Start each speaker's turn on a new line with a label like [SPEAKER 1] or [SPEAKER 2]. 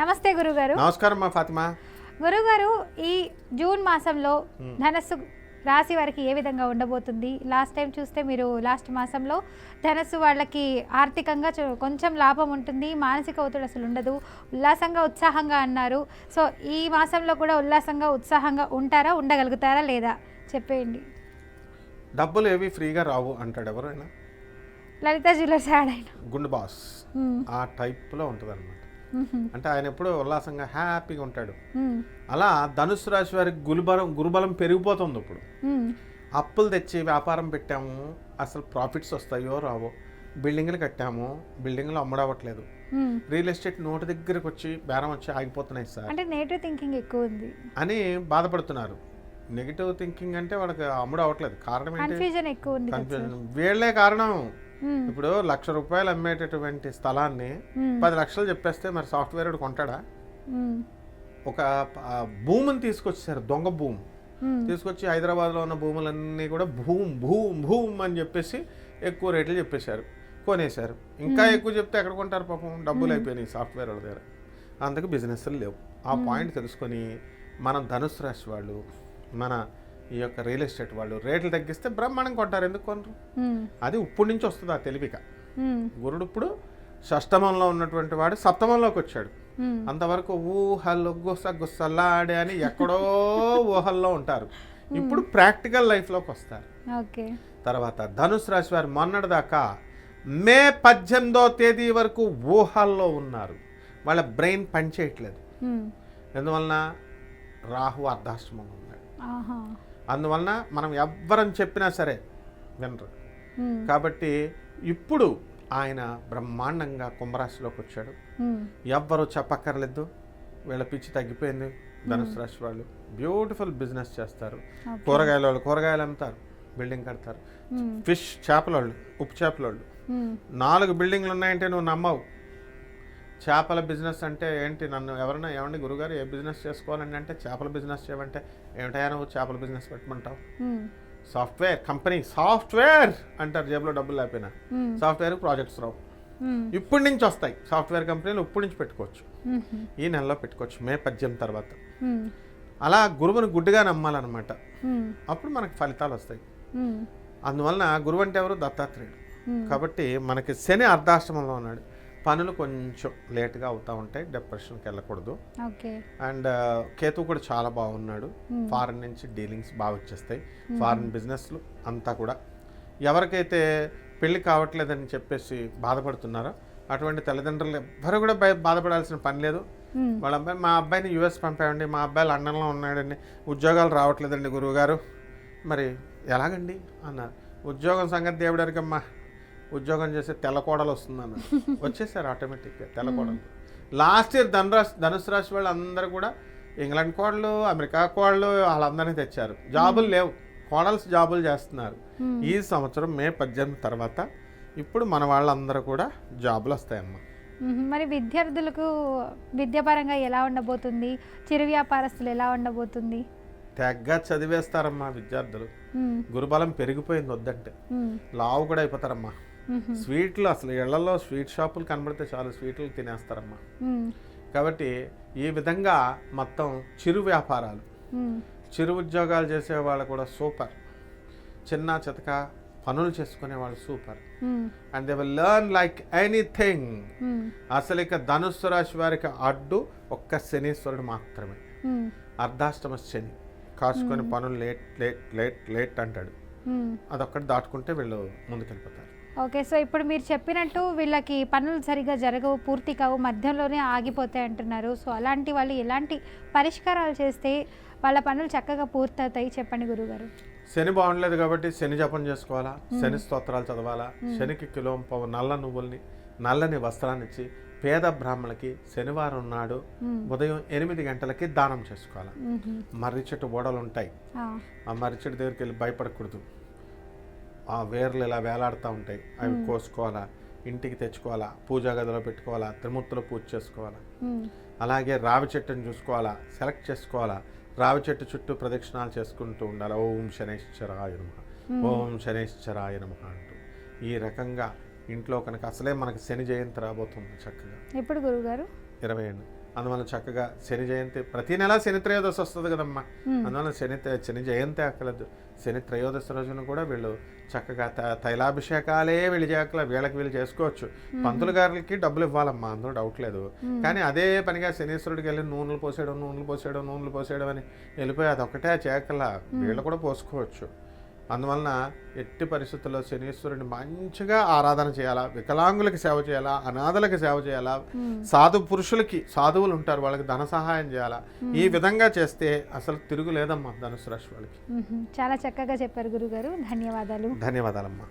[SPEAKER 1] నమస్తే గురుగారు.
[SPEAKER 2] నమస్కారం మా ఫాతిమా.
[SPEAKER 1] గురుగారు ఈ జూన్ మాసంలో ధనస్సు రాశి వారికి ఏ విధంగా ఉండబోతుంది? లాస్ట్ టైం చూస్తే మీరు లాస్ట్ మాసంలో ధనస్సు వాళ్ళకి ఆర్థికంగా కొంచెం లాభం ఉంటుంది మానసిక ఒత్తిడి అసలు ఉండదు ఉల్లాసంగా ఉత్సాహంగా అన్నారు. సో ఈ మాసంలో కూడా ఉల్లాసంగా ఉత్సాహంగా ఉంటారా ఉండగలుగుతారా లేదా? చెప్పేయండి.
[SPEAKER 2] డబ్బులు ఏవి ఫ్రీగా రావు అంటాడు ఎవరైనా?
[SPEAKER 1] లలిత జ్యువెలర్స్ యాడ్ అయిన.
[SPEAKER 2] గుండు బాస్. ఆ టైప్లో ఉంటుంది అంటే ఆయన ఎప్పుడూ ఉల్లాసంగా హ్యాపీగా ఉంటాడు. అలా ధనుసు రాశి వారికి గురుబలం గురుబలం పెరిగిపోతుంది ఇప్పుడు. అప్పులు తెచ్చి వ్యాపారం పెట్టాము అసలు ప్రాఫిట్స్ వస్తాయో రావో బిల్డింగ్లు కట్టాము బిల్డింగ్లు అమ్ముడవట్లేదు రియల్ ఎస్టేట్ నోటు దగ్గరకు వచ్చి బేరం వచ్చి ఆగిపోతున్నాయి సార్.
[SPEAKER 1] అంటే నెగిటివ్ థింకింగ్ ఎక్కువ ఉంది.
[SPEAKER 2] అని బాధపడుతున్నారు. నెగిటివ్ థింకింగ్ అంటే వాళ్ళకి అమ్ముడు అవ్వట్లేదు కారణం ఏంటి?
[SPEAKER 1] కన్ఫ్యూజన్ ఎక్కువ ఉంది కదా సార్.
[SPEAKER 2] కన్ఫ్యూజన్ వీళ్ళే కారణం. ఇప్పుడు లక్ష రూపాయలు అమ్మేటటువంటి స్థలాన్ని
[SPEAKER 1] మ్మ్.
[SPEAKER 2] పది లక్షలు చెప్పేస్తే మరి సాఫ్ట్వేర్ కొంటాడా?
[SPEAKER 1] మ్మ్.
[SPEAKER 2] ఒక భూమిని తీసుకొచ్చారు దొంగ భూమి. తీసుకొచ్చి హైదరాబాద్లో ఉన్న భూములన్నీ కూడా భూమ్ భూమ్ భూమ్ అని చెప్పేసి ఎక్కువ రేట్లు చెప్పేశారు కొనేశారు. ఇంకా ఎక్కువ చెప్తే ఎక్కడ కొంటారు పాపం? డబ్బులు అయిపోయినాయి సాఫ్ట్వేర్ వాళ్ళ దగ్గర. అందుకు బిజినెస్లు లేవు. ఆ పాయింట్ తెలుసుకొని మనం ధనుసు రాశి వాళ్ళు మన ఈ యొక్క రియల్ ఎస్టేట్ వాళ్ళు రేట్లు తగ్గిస్తే బ్రహ్మాండం కొంటారు. ఎందుకు కొనరు. అది ఇప్పటి నుంచి వస్తుంది ఆ తెలివిక. గురుడు ఇప్పుడు షష్టమంలో ఉన్నటువంటి వాడు సప్తమంలోకి వచ్చాడు. అంతవరకు ఊహలు గుస గుసలాడే అని ఎక్కడో ఊహల్లో ఉంటారు. ఇప్పుడు ప్రాక్టికల్ లైఫ్లోకి వస్తారు. తర్వాత ధనుసు రాశి వారు మొన్నటిదాకా మే పద్దెనిమిదో తేదీ వరకు ఊహల్లో ఉన్నారు. వాళ్ళ బ్రెయిన్ పనిచేయట్లేదు. ఎందువలన? రాహు అర్ధాష్టమంలో ఉన్నాడు. అందువలన మనం ఎవ్వరం చెప్పినా సరే వినరు. కాబట్టి ఇప్పుడు ఆయన బ్రహ్మాండంగా కుంభరాశిలోకి వచ్చాడు. ఎవ్వరు చెప్పక్కర్లేదు వీళ్ళ పిచ్చి తగ్గిపోయింది ధనుసు రాశి వాళ్ళు బ్యూటిఫుల్ బిజినెస్ చేస్తారు. కూరగాయల వాళ్ళు కూరగాయలు అమ్ముతారు బిల్డింగ్ కడతారు. ఫిష్ చేపల వాళ్ళు ఉప్పు చేపల వాళ్ళు. నాలుగు బిల్డింగ్లు ఉన్నాయంటే నువ్వు నమ్మవు చేపల బిజినెస్ అంటే ఏంటి నన్ను ఎవరైనా ఏమండి గురుగారు ఏ బిజినెస్ చేసుకోవాలండి అంటే చేపల బిజినెస్ చేయమంటే ఏమిటయా నువ్వు చేపల బిజినెస్ పెట్టమంటావు. సాఫ్ట్వేర్ కంపెనీ సాఫ్ట్వేర్ అంటారు జేబులో డబ్బులు లేకపోయినా. సాఫ్ట్వేర్ ప్రాజెక్ట్స్ రావు. ఇప్పటి నుంచి వస్తాయి సాఫ్ట్వేర్ కంపెనీలు ఇప్పటి నుంచి పెట్టుకోవచ్చు. ఈ నెలలో పెట్టుకోవచ్చు మే పద్దెనిమిది తర్వాత. అలా గురువుని గుడ్డిగా నమ్మాలన్నమాట
[SPEAKER 1] మ్మ్.
[SPEAKER 2] అప్పుడు మనకి ఫలితాలు వస్తాయి. అందువలన గురువు అంటే ఎవరు దత్తాత్రేయుడు. కాబట్టి మనకి శని అర్ధాష్టమంలో ఉన్నాడు పనులు కొంచెం లేట్గా అవుతూ ఉంటాయి. డిప్రెషన్కి వెళ్ళకూడదు.
[SPEAKER 1] ఓకే.
[SPEAKER 2] అండ్ కేతు కూడా చాలా బాగున్నాడు. ఫారెన్ నుంచి డీలింగ్స్ బాగా వచ్చేస్తాయి. ఫారెన్ బిజినెస్లు అంతా కూడా. ఎవరికైతే పెళ్ళి కావట్లేదని చెప్పేసి బాధపడుతున్నారో అటువంటి తల్లిదండ్రులు ఎవ్వరు కూడా బాధపడాల్సిన పని లేదు. వాళ్ళ అబ్బాయి మా అబ్బాయిని యూఎస్ పంపామండి మా అబ్బాయి లండన్లో ఉన్నాడండి. ఉద్యోగాలు రావట్లేదండి గురువుగారు. మరి ఎలాగండి? అన్నారు. ఉద్యోగం సంగతి దేవుడారికమ్మా ఉద్యోగం చేసే తెల్లకోడలు వస్తుందన్న వచ్చేసారు ఆటోమేటిక్గా తెల్లకోడలు. లాస్ట్ ఇయర్ ధనురాశి ధనుసు రాశి వాళ్ళు అందరూ కూడా ఇంగ్లాండ్ కోడలు అమెరికా కోడలు వాళ్ళందరినీ తెచ్చారు. జాబులు లేవు. కోడల్స్ జాబులు చేస్తున్నారు. ఈ సంవత్సరం మే పద్దెనిమిది తర్వాత ఇప్పుడు మన వాళ్ళందరూ కూడా జాబులు వస్తాయమ్మా.
[SPEAKER 1] మ్మ్. మరి విద్యార్థులకు విద్యాపరంగా ఎలా ఉండబోతుంది? చిరు వ్యాపారస్తులు ఎలా ఉండబోతుంది?
[SPEAKER 2] తెగ్గ చదివేస్తారమ్మా విద్యార్థులు. గురుబలం పెరిగిపోయింది వద్దంటే. లావు కూడా అయిపోతారమ్మా.
[SPEAKER 1] మ్మ్.
[SPEAKER 2] స్వీట్లు అసలు ఇళ్ళలో స్వీట్ షాపులు కనబడితే చాలు స్వీట్లు తినేస్తారమ్మా
[SPEAKER 1] మ్మ్.
[SPEAKER 2] కాబట్టి ఈ విధంగా మొత్తం చిరు వ్యాపారాలు. చిరు ఉద్యోగాలు చేసే వాళ్ళు కూడా సూపర్ చిన్న చితక పనులు చేసుకునే వాళ్ళు super. And they will learn like anything. అసలు ఇక ధనుస్సు రాశి వారికి అడ్డు ఒక్క శనీశ్వరుడు మాత్రమే. అర్ధాష్టమ శని కాచుకొని పనులు లేట్ లేట్ లేట్ లేట్ అంటాడు. అదొక్కటి దాటుకుంటే వీళ్ళు ముందుకెళ్ళిపోతారు
[SPEAKER 1] ఓకే సో ఇప్పుడు మీరు చెప్పినట్టు వీళ్ళకి పనులు సరిగా జరగవు పూర్తి కావు మధ్యలోనే ఆగిపోతాయి అంటున్నారు. సో అలాంటి వాళ్ళు ఎలాంటి పరిష్కారాలు చేస్తే వాళ్ళ పనులు చక్కగా పూర్తవుతాయి చెప్పండి గురుగారు.
[SPEAKER 2] శని బాగుండలేదు కాబట్టి శని జపం చేసుకోవాలా శని స్తోత్రాలు చదవాలా శనికి కిలో పావు నల్ల నువ్వుల్ని నల్లని వస్త్రాన్ని ఇచ్చి పేద బ్రాహ్మణులకి శనివారం నాడు ఉదయం ఎనిమిది గంటలకి దానం చేసుకోవాలా. మర్రి చెట్టు ఓడలు ఉంటాయి
[SPEAKER 1] ఆ.
[SPEAKER 2] ఆ మర్రి చెట్టు దగ్గరికి వెళ్ళి భయపడకూడదు. ఆ వేర్లు ఇలా వేలాడుతూ ఉంటాయి. అవి కోసుకోవాలా? ఇంటికి తెచ్చుకోవాలా? పూజా గదిలో పెట్టుకోవాలా? త్రిమూర్తులు పూజ చేసుకోవాలా. అలాగే రావి చెట్టుని చూసుకోవాలా? సెలెక్ట్ చేసుకోవాలా? రావి చెట్టు చుట్టూ ప్రదక్షిణాలు చేసుకుంటూ ఉండాలి? ఓం శనేశ్వరాయ నమ. ఓం శనేశ్వరాయ నమ అంటూ. ఈ రకంగా ఇంట్లో కనుక అసలే మనకి శని జయంతి రాబోతుంది చక్కగా.
[SPEAKER 1] ఎప్పుడు గురుగారు
[SPEAKER 2] ఇరవై ఏడు. అందువల్ల చక్కగా శని జయంతి ప్రతి నెల శని త్రయోదశి వస్తుంది కదమ్మా. అందువల్ల శని శని జయంతి అక్కలేదు శని త్రయోదశి రోజున కూడా వీళ్ళు చక్కగా త- తైలాభిషేకాలే వీళ్ళు చేయక్కల వీళ్ళకి వీళ్ళు చేసుకోవచ్చు. పంతులు గారికి డబ్బులు ఇవ్వాలమ్మా అందులో డౌట్ లేదు. కానీ అదే పనిగా శనీశ్వరుడికి వెళ్ళి నూనెలు పోసేయడం నూనెలు పోసేయడం నూనెలు పోసేయడం అని వెళ్ళిపోయి అదొకటే చేయక్కల వీళ్ళు కూడా పోసుకోవచ్చు. అందువలన ఎట్టి పరిస్థితుల్లో శనీశ్వరుని మంచిగా ఆరాధన చేయాలా వికలాంగులకి సేవ చేయాలా అనాథలకి సేవ చేయాలా సాధు పురుషులకి సాధువులు ఉంటారు వాళ్ళకి ధన సహాయం చేయాలా? ఈ విధంగా చేస్తే అసలు తిరుగులేదమ్మా ధనుసు రాశి వాళ్ళకి.
[SPEAKER 1] చాలా చక్కగా చెప్పారు గురుగారు. ధన్యవాదాలు.
[SPEAKER 2] ధన్యవాదాలమ్మా.